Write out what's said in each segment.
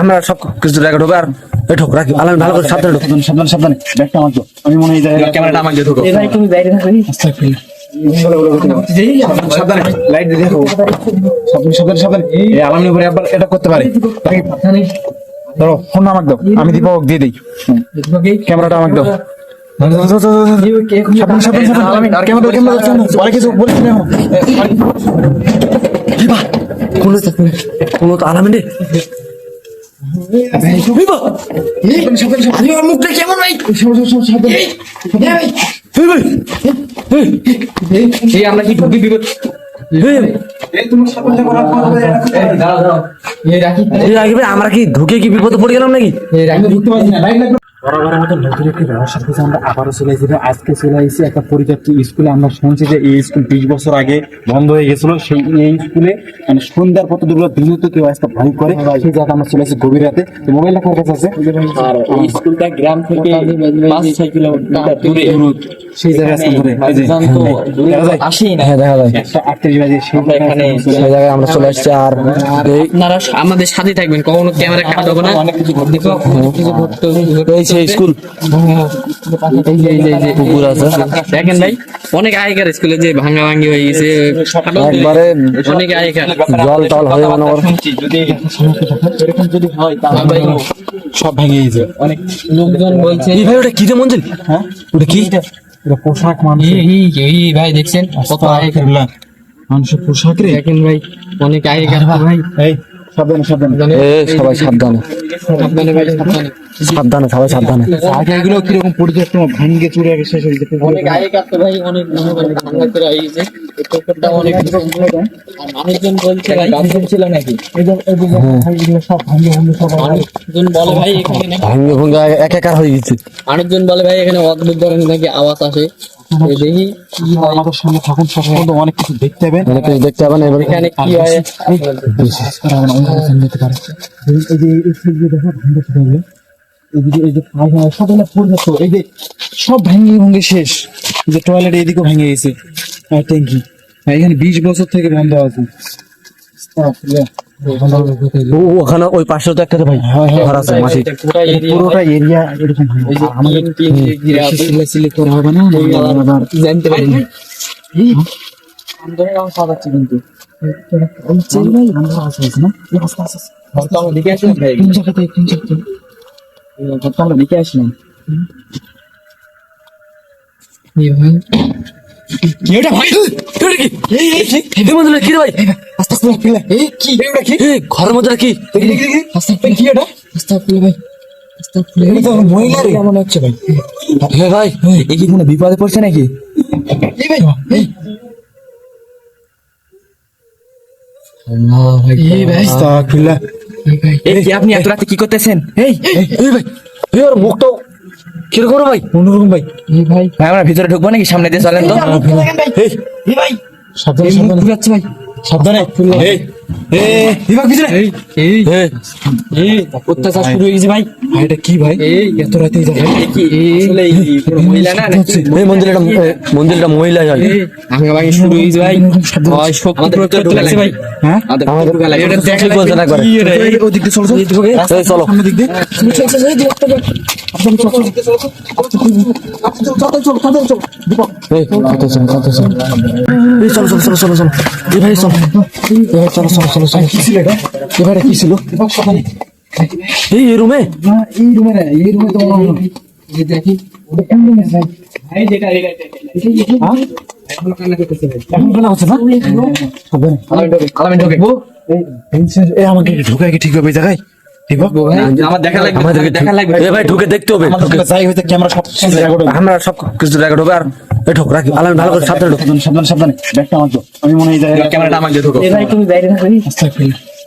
আমরা সব কিছু রেকর্ড হবে। আর এই রাখি। আলাম ভালো করে সাবধানে ঢোক সাবধান সাবধান ব্যাগটা আমার তো আমি মনে হয় ক্যামেরাটা আমাকে দিয়ে ঢোকো সাবধানে লাইট দিয়ে দেখো সাবধানে সাবধানে। সাবধানে। এই আলামিনের উপরে একবার এটা করতে পারে। ধরো ফোন আমাকে দাও। আমি দীপক দিয়ে দিই। ক্যামেরাটা আমাকে দাও। সাবধানে সাবধানে সাবধানে। ক্যামেরা ক্যামেরা পরে কিছু বলিস না কোনো কোনো তো সাবধানে এই আমরা কি ঢুকি বিপদ আমরা কি ঢুকে কি বিপদে পড়ে গেলাম নাকি ঢুকতে পারছি না বরাবরের মতো নতুন একটি ব্যবসার কাছে আমরা আবারও চলে এসেছি আজকে চলে এসেছি একটা পরিত্যক্ত স্কুলে। আমরা শুনছি যে এই স্কুল বিশ বছর আগে বন্ধ হয়ে গেছিল। সেই এই স্কুলে মানে সন্ধ্যার দুপুর দিনে তো কেউ আজকে ভয় করে। সেই জায়গায় আমরা চলে এসেছি গভীর রাতে। মোবাইল কার কাছে আছে? আর এই স্কুলটা গ্রাম থেকে পাঁচ ছয় কিলোমিটার দূরে। সেই জায়গায় আজকে ধরে এই যে, তো দূরে দেখা যায়? আসেই না। হ্যাঁ দেখা যায়। আটত্রিশ বাজে সেই জায়গায় আমরা চলে আসছি। আর আপনারা আমাদের সাথে থাকবেন। কখনো ক্যামেরা কাট না। অনেক কিছু ঘটবে কিছু ঘটতে এই স্কুল। এই যে এই যে- যে পুকুর আছে। দেখেন ভাই অনেক আগেকার স্কুলে যে ভাঙা ভাঙি হয়ে গেছে একবারে অনেক আগেকার। জল টল হয়ে মনে করো এরকম যদি হয় আর সব ভেঙে গেছে। অনেক লোকজন বলছে এই ভাই ওটা কি রে মঞ্জিল? হ্যাঁ? ওটা কি? এটা পোশাক মানুষ এই- ভাই দেখছেন কত আগেকার। মানুষের পোশাক রে। দেখেন ভাই অনেক আগেকার ভাই। এই সাবধানে সাবধানে। এ সবাই সাবধানে। সাবধানে ভাই সাবধানে। সাবধানে সবাই সাবধানে। আগে কীরকম পরিত্যক্ত ভাঙ্গে চুরে আগে শেষ হয়ে যেতে। অনেক আগেকার তো ভাই অনেক মনে করেন ভাঙা করে হয়ে গেছে। এই পুকুরটা অনেক আর মানুষজন বলছে ভাই গান্ধী ছিল নাকি? সব ভাঙ্গে ভাঙ্গে সব মানুষজন বলে ভাই এখানে ভাঙ্গে ভঙ্গে হয়ে গেছে। মানুষজন বলে ভাই এখানে অদ্ভুত ধরনের নাকি আওয়াজ আসে। দেখি আমাদের সঙ্গে থাকুন সব অনেক কিছু দেখতে পাবেন। অনেক কিছু দেখতে পাবেন এবার এখানে কি হয়? বিশ্বাস করা হবে না অন্য কিছু নিতে পারে এই যে এই যে দেখো এই সব এলা পরিত্যক্ত এই যে সব ভাঙ্গে ভঙ্গে শেষ। যে টয়লেট এদিকেও ভেঙে গেছে। ট্যাঙ্কি। এখানে বিশ বছর থেকে বন্ধ আছে। ওখানে ওই পাশে তো একটা ভাই ঘর আছে মাটি। পুরো পুরোটা এরিয়া এরকম আমাদের তিন তিন দিয়ে ঘিরে আছে। সিলে সিলে করা হবে না জানতে পারি না। কিন্তু। আমরা দেখে আসলাম ভাই কোন জায়গাতে কোন জায়গাতে হয়তো আমরা দেখে আসলাম। ভাই। কি ওটা ভাই? ওটা কি? এই এই এই মঞ্জিল কি রে ভাই? আস্তে আস্তে ফেলে এই কি? এটা কি? ঘরের মধ্যে কি আস্তে আস্তে কি এটা? আস্তে আস্তে ভাই আস্তে আস্তে এটা তো মহিলা রে। কেমন হচ্ছে ভাই? এই কি কোনো বিপদে পড়ছে নাকি? এই ভাই এই। আপনি এত রাতে কি করতেছেন? এই ভাই। ওর মুখটাও কীরকম করো ভাই? অন্যরকম ভাই। এই ভাই। ভাই আমরা ভিতরে ঢুকবো নাকি? সামনে দিয়ে চলেন তো। এই ভাই? সাবধানে সাবধানে। ভাই। সাবধানে। এই। এই এই এই। এই এই। অত্যাচার শুরু হয়ে গেছে ভাই। এটা কি ভাই? এত রাতে মন্দিরটা মন্দিরটা মহিলা এই ভাঙা ভাঙি শুরু হয়ে গেছে ভাই লাগছে হ্যাঁ? চলো কি ছিল? এই এই রুমে না এই রুমে না এই রুমে তো হয় দেখি ভাই যেটা এটা এখন খেলা হচ্ছে না সাবধানে আলামিন ঢোকে এই এই আমাকে ঢুকায় কি ঠিক হবে জায়গায়? আমার দেখা লাগবে আমাদেরকে দেখা লাগবে। এই ভাই ঢুকে দেখতে হবে আমাদের ক্যামেরা সব কিছু আমরা সব কিছু রেকর্ড হবে আর ঠোক রাখি আলাম ভালো করে সাবধানে ঢোক। সাবধানে সাবধানে ব্যাগটা আমার আমি মনে হয় এই ক্যামেরাটা আমাকে ঢুকো। সাবধানে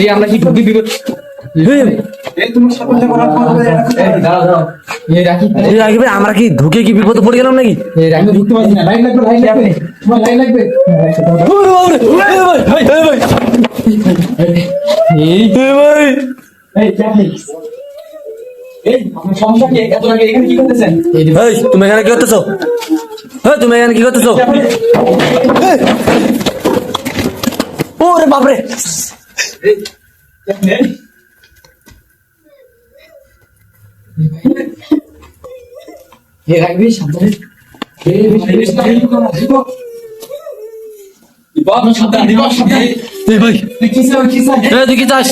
এই আমরা কি ঢুকি বিপদ আমরা কি ঢুকে কি বিপদে পড়ে গেলাম নাকি? তুমি এখানে কি করতেছো? তুমি এখানে কি করতেছো! ওরে বাপরে। এই রাখবি সাবধানে ভাই। কি চাস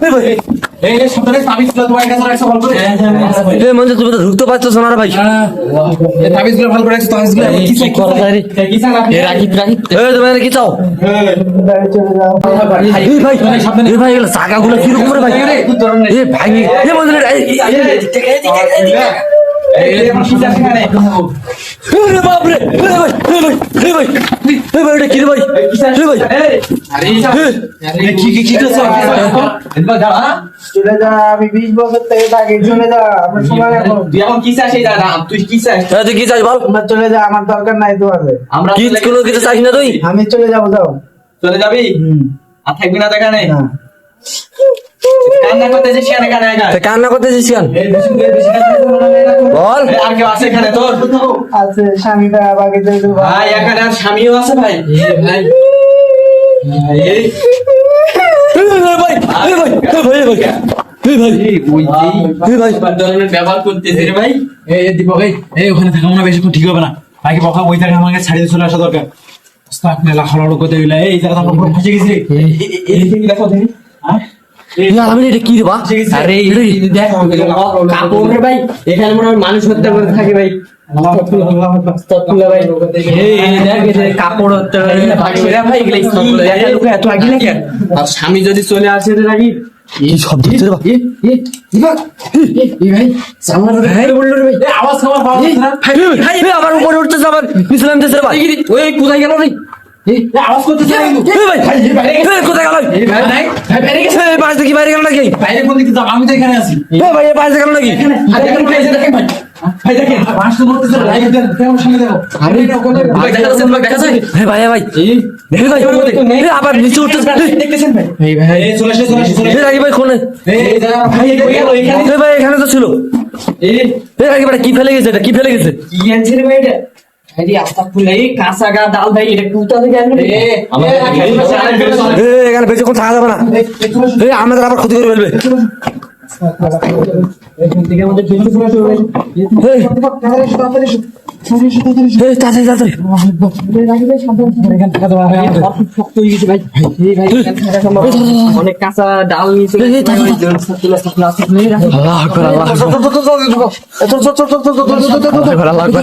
ভাই ভাই। ঢুকতে পারছ না রে ভাই কি চাও ভাই এই ভাই এগুলো চাকাগুলো কি রকম রে ভাই ভাই এই মঞ্জু রে এই- এই- এই আমার কিসা সেখানে। এই রে বাপ রে এই ভাই এই ভাই এই ভাই। এই ভাই এটা কি রে ভাই? এই ভাই। আরে এই, কি কি কি করছ? এবার দাঁড়া। চলে যা আমি বিশ বছর থেকে থাকি চলে যা আমার সময় এখন। তুই তুই কি চাস? বল। চলে যা আমার দরকার নাই তোমাদের আমরা কোনো কিছু চাস না তুই? আমি চলে যাব যাও। চলে যাবি? হুম। আর থাকবি না দেখানে কান্না কানে করতেছিস কেন বল আর কেউ আছে এখানে তোর আছে ভাই এখানে আর স্বামীও আছে ভাই থাকা মনে ঠিক হবে না ভাইকে বকা ওই জায়গায় আমাকে ছাড়িয়ে চলে আসা দরকার এই জায়গাটা আমরা গেছি দেখো হ্যাঁ? এটা কি আরে দেখ কাপড় ভাই এখানে মনে হয় মানুষ হত্যা করে থাকে ভাই স্বামী যদি চলে আসে নাকি এই শব্দ হচ্ছে রে বা এই ভাই সামনে ভাই বলল রে ভাই এই আওয়াজ খাবার পাওয়া যাচ্ছে না এই, এই, আমার উপরে উঠতেছে আবার নিচে নামতেছে রে ভাই ওই কোথায় গেল রে আওয়াজ করতেছে না কিন্তু। এই ভাই এই কোথায় গেল? এই ভাই নাই ভাই বাইরে গেছে। এই পাশ থেকে বাইরে গেল নাকি? বাইরে কোন দিকে যাব আমি তো এখানে আছি। ভাই এই গেল নাকি? ভাই দেখেন ভাই। ভাই দেখেন। তো ধরতেছে না, লাইট দেন দেখো সামনে দেখো আরে ভাই দেখা যাচ্ছে ভাই দেখা যাচ্ছে? এই ভাই ভাই। এই ভাই। আবার নিচে দেখতেছেন ভাই। এই ভাই। চলে এসে চলে এসে চলে এসে। ভাই কোনে? এই এই ভাই এই এখানে। ভাই এখানে তো ছিল। এই। এই ভাই কি ফেলে গেছে? এটা কি ফেলে গেছে? কি আনছে রে ভাই এটা? আমাদের আবার ক্ষতি করে ফেলবে। অনেক কাঁচা ডাল তাড়াতাড়ি, আল্লাহ